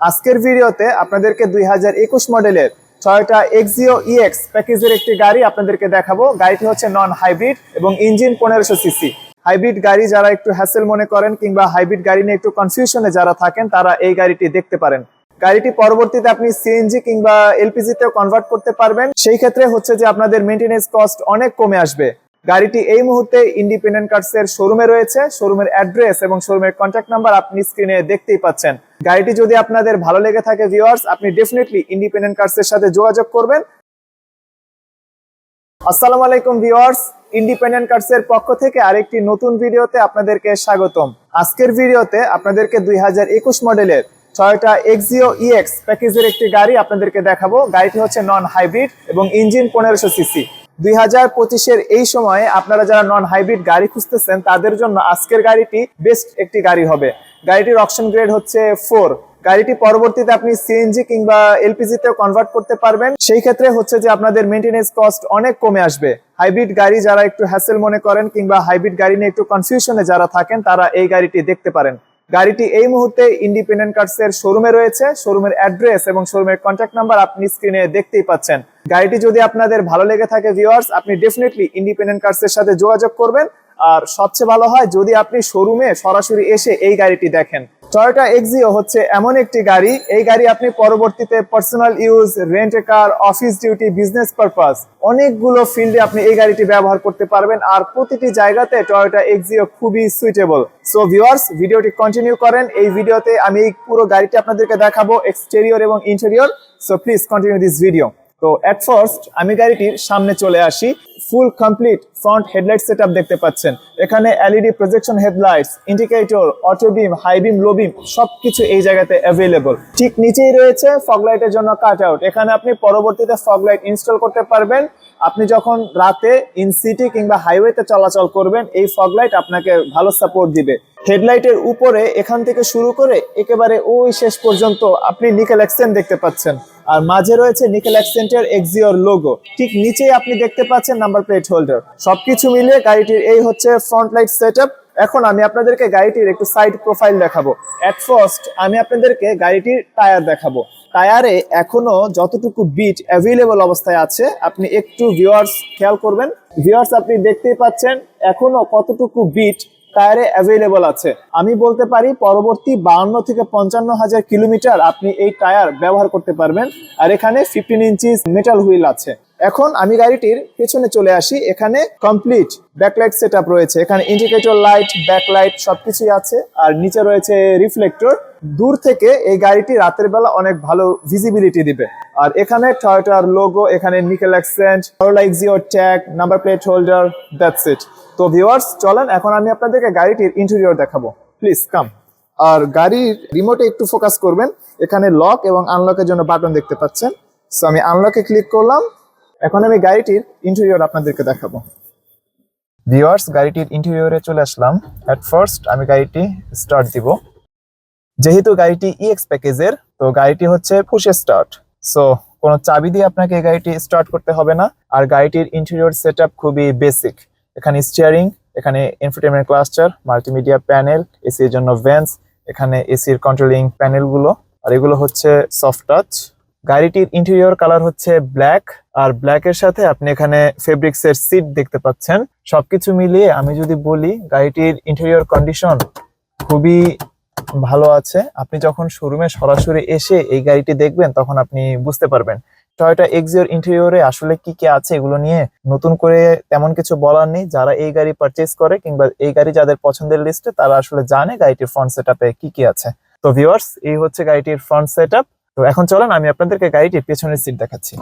আজকের ভিডিওতে আপনাদেরকে দুই হাজার একুশ মডেলের ছয়টা এক্সিও ইএক্স প্যাকেজের একটি গাড়ি আপনাদেরকে দেখাবো। গাড়িটি হচ্ছে নন হাইব্রিড এবং ইঞ্জিন পনেরোশো সিসি হাইব্রিড গাড়ি যারা একটু হ্যাসেল মনে করেন কিংবা হাইব্রিড গাড়ি নিয়ে একটু কনফিউশনে যারা থাকেন, তারা এই গাড়িটি দেখতে পারেন। গাড়িটি পরবর্তীতে আপনি সিএনজি কিংবা এলপিজি তেও কনভার্ট করতে পারবেন। সেই ক্ষেত্রে হচ্ছে যে আপনাদের মেনটেনেন্স কস্ট অনেক কমে আসবে। গাড়িটি এই মুহূর্তে ইন্ডিপেন্ডেন্ট কার্স এর শোরুমে রয়েছে। শোরুমের অ্যাড্রেস এবং শোরুমের কন্ট্যাক্ট নাম্বার আপনি স্ক্রিনে দেখতেই পাচ্ছেন। গাড়িটি যদি আপনাদের ভালো লেগে থাকে ভিউয়ার্স আপনি ডেফিনেটলি ইন্ডিপেন্ডেন্ট কার্স এর সাথে যোগাযোগ করবেন। আসসালামু আলাইকুম ভিউয়ার্স ইন্ডিপেন্ডেন্ট কার্স এর পক্ষ থেকে আরেকটি নতুন ভিডিওতে আপনাদেরকে স্বাগতম। আজকের ভিডিওতে আপনাদেরকে দুই হাজার একুশ মডেলের টয়োটা এক্সিও ইএক্স প্যাকেজের একটি গাড়ি আপনাদেরকে দেখাবো। গাড়িটি হচ্ছে নন হাইব্রিড এবং ইঞ্জিন পনেরোশো সিসি দুই হাজার পঁচিশের এই সময়ে আপনারা যারা নন হাইব্রিড গাড়ি খুঁজতেছেন, তাদের জন্য আজকের গাড়িটি বেস্ট একটি গাড়ি হবে। গাড়িটির অপশন গ্রেড হচ্ছে ফোর গাড়িটি পরবর্তীতে আপনি সিএনজি কিংবা এলপিজি তেও কনভার্ট করতে পারবেন। সেই ক্ষেত্রে হচ্ছে যে আপনাদের মেনটেনেন্স কস্ট অনেক কমে আসবে। হাইব্রিড গাড়ি যারা একটু হ্যাসেল মনে করেন কিংবা হাইব্রিড গাড়ি নিয়ে একটু কনফিউশনে যারা থাকেন, তারা এই গাড়িটি দেখতে পারেন। গাড়িটি এই মুহূর্তে ইন্ডিপেন্ডেন্ট কার্স এর শোরুমে রয়েছে। শোরুমের অ্যাড্রেস এবং শোরুমের কন্ট্যাক্ট নাম্বার আপনি স্ক্রিনে দেখতেই পাচ্ছেন। গাড়িটি যদি আপনাদের ভালো লেগে থাকে ভিউয়ার্স আপনি ডেফিনেটলি ইন্ডিপেন্ডেন্ট কার্স এর সাথে যোগাযোগ করবেন। আর সবচেয়ে ভালো হয়, যদি আপনি শোরুমে সরাসরি এসে এই গাড়িটি দেখেন। টয়োটা এক্সিও হচ্ছে এমন একটি গাড়ি। এই গাড়ি আপনি পরবর্তীতে personal use rent car office duty business purpose অনেকগুলো ফিল্ডে আপনি এই গাড়িটি ব্যবহার করতে পারবেন। আর প্রতিটি জায়গাতে টয়োটা এক্সিও খুবই সুইটেবল সো ভিউয়ার্স ভিডিওটি কন্টিনিউ করেন। এই ভিডিওতে আমি এই পুরো গাড়িটি আপনাদেরকে দেখাবো এক্সটেরিয়র এবং interior so please continue this video তো এট ফার্স্ট আমি গাড়িটির সামনে চলে আসি full complete front headlight set দেখতে পাচ্ছেন। এখানে LED projection headlights indicator auto beam high beam low beam সবকিছু এই জায়গাতে অ্যাভেলেবল ঠিক নিচেই রয়েছে ফগ লাইটের জন্য কাট আউট এখানে আপনি পরবর্তীতে ফগ লাইট ইনস্টল করতে পারবেন। আপনি যখন রাতে ইন সিটি কিংবা হাইওয়েতে চলাচল করবেন, এই ফগ লাইট আপনাকে ভালো সাপোর্ট দিবে। হেডলাইটের উপরে এখান থেকে শুরু করে একেবারে ওই শেষ পর্যন্ত আপনি নিকেল অ্যাক্সেন্ট দেখতে পাচ্ছেন। আর মাঝে রয়েছে নিকেল অ্যাক্সেন্টের এক্সিওর লোগো ঠিক নিচেই আপনি দেখতে পাচ্ছেন নাম্বার প্লেট হোল্ডার সবকিছু মিলিয়ে গাড়িটির এই হচ্ছে ফ্রন্ট লাইট সেটআপ এখন আমি আপনাদেরকে গাড়িটির একটু সাইড প্রোফাইল দেখাবো। এট ফার্স্ট আমি আপনাদেরকে গাড়িটির টায়ার দেখাবো। টায়ারে এখনও যতটুকু বিট অ্যাভেলেবল অবস্থায় আছে, আপনি একটু ভিউয়ার্স খেয়াল করবেন। ভিউয়ার্স আপনি দেখতেই পাচ্ছেন, এখনও কতটুকু বিট টায়ারে অ্যাভেলেবল আছে। আমি বলতে পারি পরবর্তী বাহান্ন থেকে পঞ্চান্ন হাজার কিলোমিটার আপনি এই টায়ার ব্যবহার করতে পারবেন। আর এখানে ফিফটিন ইঞ্চিস মেটাল হুইল আছে। এখন আমি গাড়িটির পেছনে চলে আসি, এখানে কমপ্লিট ব্যাকলাইট সেট রয়েছে। এখানে ইন্ডিকেটর লাইট ব্যাকলাইট সবকিছুই আছে, আর নিচে রয়েছে রিফ্লেক্টর দূর থেকে এই গাড়িটি রাতের বেলা অনেক ভালো ভিজিবিলিটি দিবে। আর এখানে টয়োটার লোগো এখানে nickel accent Axio tag number plate holder that's it তো ভিউয়ার্স চলেন, এখন আমি আপনাদেরকে গাড়িটির ইন্টেরিয়র দেখাবো। প্লিজ কাম আর গাড়ির রিমোটে একটু ফোকাস করবেন। এখানে লক এবং আনলকের জন্য বাটন দেখতে পাচ্ছেন। সো আমি আনলকে ক্লিক করলাম। এখন আমি গাড়িটির ইন্টেরিয়র আপনাদেরকে দেখাবো। ভিউয়ার্স গাড়িটির ইন্টেরিয়রে চলে আসলাম। অ্যাট ফার্স্ট আমি গাড়িটি স্টার্ট দিব। যেহেতু গাড়িটি ইএক্স প্যাকেজের তো গাড়িটি হচ্ছে পুশ স্টার্ট সো কোনো চাবি দিয়ে আপনাকে এই গাড়িটি স্টার্ট করতে হবে না। আর গাড়িটির ইন্টেরিয়র সেট আপ খুবই বেসিক এখানে স্টিয়ারিং এখানে infotainment cluster multimedia panel AC এর জন্য ভেন্স এখানে এসির কন্ট্রোলিং প্যানেলগুলো আর এগুলো হচ্ছে সফট টাচ গাড়িটির ইন্টেরিয়র কালার হচ্ছে ব্ল্যাক আর ব্ল্যাক এর সাথে আপনি এখানে ফেব্রিক্স এর সিট দেখতে পাচ্ছেন। সবকিছু মিলিয়ে আমি যদি বলি, গাড়িটির ইন্টেরিয়র কন্ডিশন খুবই ভালো আছে। আপনি যখন শোরুমে সরাসরি এসে এই গাড়িটি দেখবেন, তখন আপনি বুঝতে পারবেন। টয়োটা এক্সিওর ইন্টেরিয়রে আসলে কি কি আছে এগুলো নিয়ে নতুন করে তেমন কিছু বলার নেই। যারা এই গাড়ি পারচেজ করে কিংবা এই গাড়ি যাদের পছন্দের লিস্টে তারা আসলে জানে গাড়িটির ফ্রন্ট সেটআপে কি কি আছে। তো ভিউয়ার্স এই হচ্ছে গাড়িটির ফ্রন্ট সেটআপ তো এখন চলেন, আমি আপনাদেরকে গাড়িটির পেছনের সিট দেখাচ্ছি।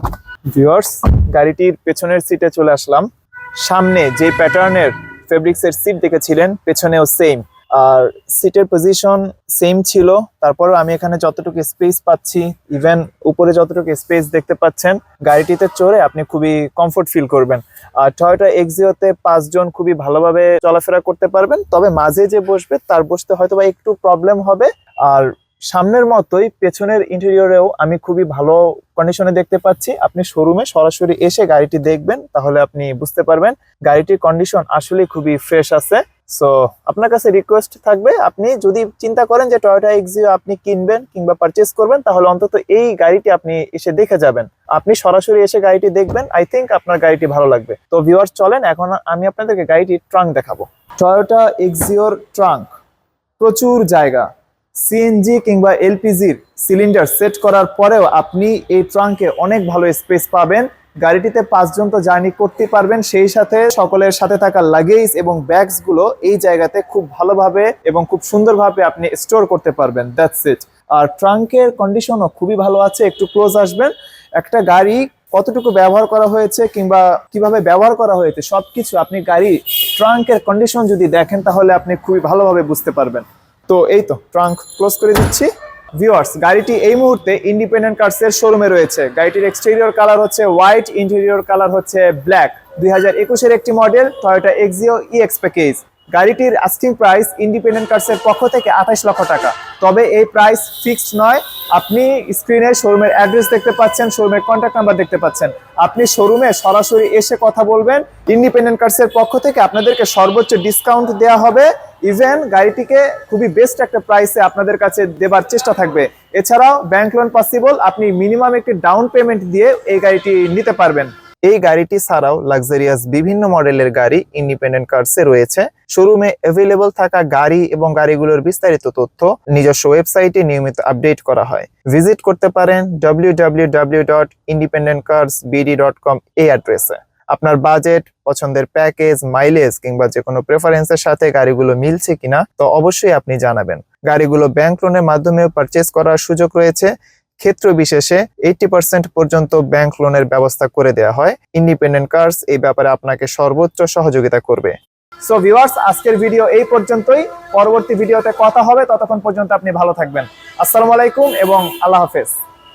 ভিউয়ার্স গাড়িটির পেছনের সিটে চলে আসলাম। সামনে যে প্যাটার্নের ফেব্রিক্স এর সিট দেখেছিলেন, পেছনেও সেম আর সিটের পজিশন সেম ছিল। তারপরও আমি এখানে যতটুকু স্পেস পাচ্ছি ইভেন উপরে যতটুকু স্পেস দেখতে পাচ্ছেন, গাড়িটিতে চড়ে আপনি খুবই কমফোর্ট ফিল করবেন। আর টয়োটা এক্সিওতে পাঁচজন খুবই ভালোভাবে চলাফেরা করতে পারবেন, তবে মাঝে যে বসবে, তার বসতে হয়তো বা একটু প্রবলেম হবে। আর সামনের মতোই পেছনের ইন্টেরিয়রেও আমি খুবই ভালো কন্ডিশনে দেখতে পাচ্ছি। আপনি শোরুমে সরাসরি এসে গাড়িটি দেখবেন, তাহলে আপনি বুঝতে পারবেন গাড়িটির কন্ডিশন আসলে খুবই ফ্রেশ আছে। সো আপনার কাছে রিকোয়েস্ট থাকবে, আপনি যদি চিন্তা করেন যে টয়োটা এক্সিও আপনি কিনবেন কিংবা পারচেস করবেন, তাহলে অন্তত এই গাড়িটি আপনি এসে দেখে যাবেন। আপনি সরাসরি এসে গাড়িটি দেখবেন আই থিঙ্ক আপনার গাড়িটি ভালো লাগবে। তো ভিউয়ার্স চলেন, এখন আমি আপনাদেরকে গাড়িটির ট্রাঙ্ক দেখাবো। টয়োটা এক্সিওর ট্রাঙ্ক প্রচুর জায়গা। সিএনজি কিংবা এলপিজির সিলিন্ডার সেট করার পরেও আপনি এই ট্রাঙ্কে অনেক ভালো স্পেস পাবেন। গাড়িটিতে পাঁচজন তো জার্নি করতে পারবেন, সেই সাথে সকলের সাথে থাকা লাগেজ এবং ব্যাগসগুলো এই জায়গাতে খুব ভালোভাবে এবং খুব সুন্দরভাবে আপনি স্টোর করতে পারবেন। দ্যাটস ইট আর ট্রাঙ্কের কন্ডিশনও খুবই ভালো আছে, একটু ক্লোজ আসবেন। একটা গাড়ি কতটুকু ব্যবহার করা হয়েছে কিংবা কীভাবে ব্যবহার করা হয়েছে, সবকিছু আপনি গাড়ি ট্রাঙ্কের কন্ডিশন যদি দেখেন তাহলে আপনি খুবই ভালোভাবে বুঝতে পারবেন। তো এই তো ট্রাঙ্ক ক্লোজ করে দিচ্ছি। ভিউয়ার্স গাড়িটি এই মুহূর্তে ইন্ডিপেন্ডেন্ট কার্সের শোরুমে রয়েছে। গাড়িটির এক্সটেরিয়র কালার হচ্ছে হোয়াইট ইন্টেরিয়র কালার হচ্ছে ব্ল্যাক দুই হাজার একুশের একটি model Toyota Axio EX package গাড়িটির আস্কিং প্রাইস ইন্ডিপেন্ডেন্ট কার্সের পক্ষ থেকে আঠাশ লক্ষ টাকা। তবে এই প্রাইস ফিক্সড নয়। আপনি স্ক্রিনে শোরুমের অ্যাড্রেস দেখতে পাচ্ছেন শোরুমের কন্ট্যাক্ট নাম্বার দেখতে পাচ্ছেন। আপনি শোরুমে সরাসরি এসে কথা বলবেন। ইন্ডিপেন্ডেন্ট কার্সের পক্ষ থেকে আপনাদেরকে সর্বোচ্চ ডিসকাউন্ট দেওয়া হবে। ইভেন গাড়িটিকে খুবই বেস্ট একটা প্রাইসে আপনাদের কাছে দেবার চেষ্টা থাকবে। এছাড়াও ব্যাংক লোন পসিবল আপনি মিনিমাম একটি ডাউন পেমেন্ট দিয়ে এই গাড়িটি নিতে পারবেন। এই গাড়িটি ছাড়াও লাক্সারিয়াস বিভিন্ন মডেলের গাড়ি ইন্ডিপেন্ডেন্ট কার্সে রয়েছে। শোরুমে অ্যাভেলেবল থাকা গাড়ি এবং গাড়িগুলোর বিস্তারিত তথ্য নিজস্ব ওয়েবসাইটে নিয়মিত আপডেট করা হয়। ভিজিট করতে পারেন W W W dot independent cars BD dot com এই অ্যাড্রেসে আপনার বাজেট পছন্দের প্যাকেজ মাইলেজ কিংবা যে কোনো প্রেফারেন্সের সাথে গাড়িগুলো মিলছে কিনা, তো অবশ্যই আপনি জানাবেন। গাড়িগুলো ব্যাংক লোনের মাধ্যমে পারচেস করার সুযোগ রয়েছে। ক্ষেত্র বিশেষে এইটি পার্সেন্ট পর্যন্ত ব্যাংক লোনের ব্যবস্থা করে দেওয়া হয়। ইন্ডিপেন্ডেন্ট কার্স এই ব্যাপারে আপনাকে সর্বোচ্চ সহযোগিতা করবে। সো ভিউয়ার্স আজকের ভিডিও এই পর্যন্তই। পরবর্তী ভিডিওতে কথা হবে। ততক্ষণ পর্যন্ত আপনি ভালো থাকবেন। আসসালামু আলাইকুম এবং আল্লাহ হাফেজ।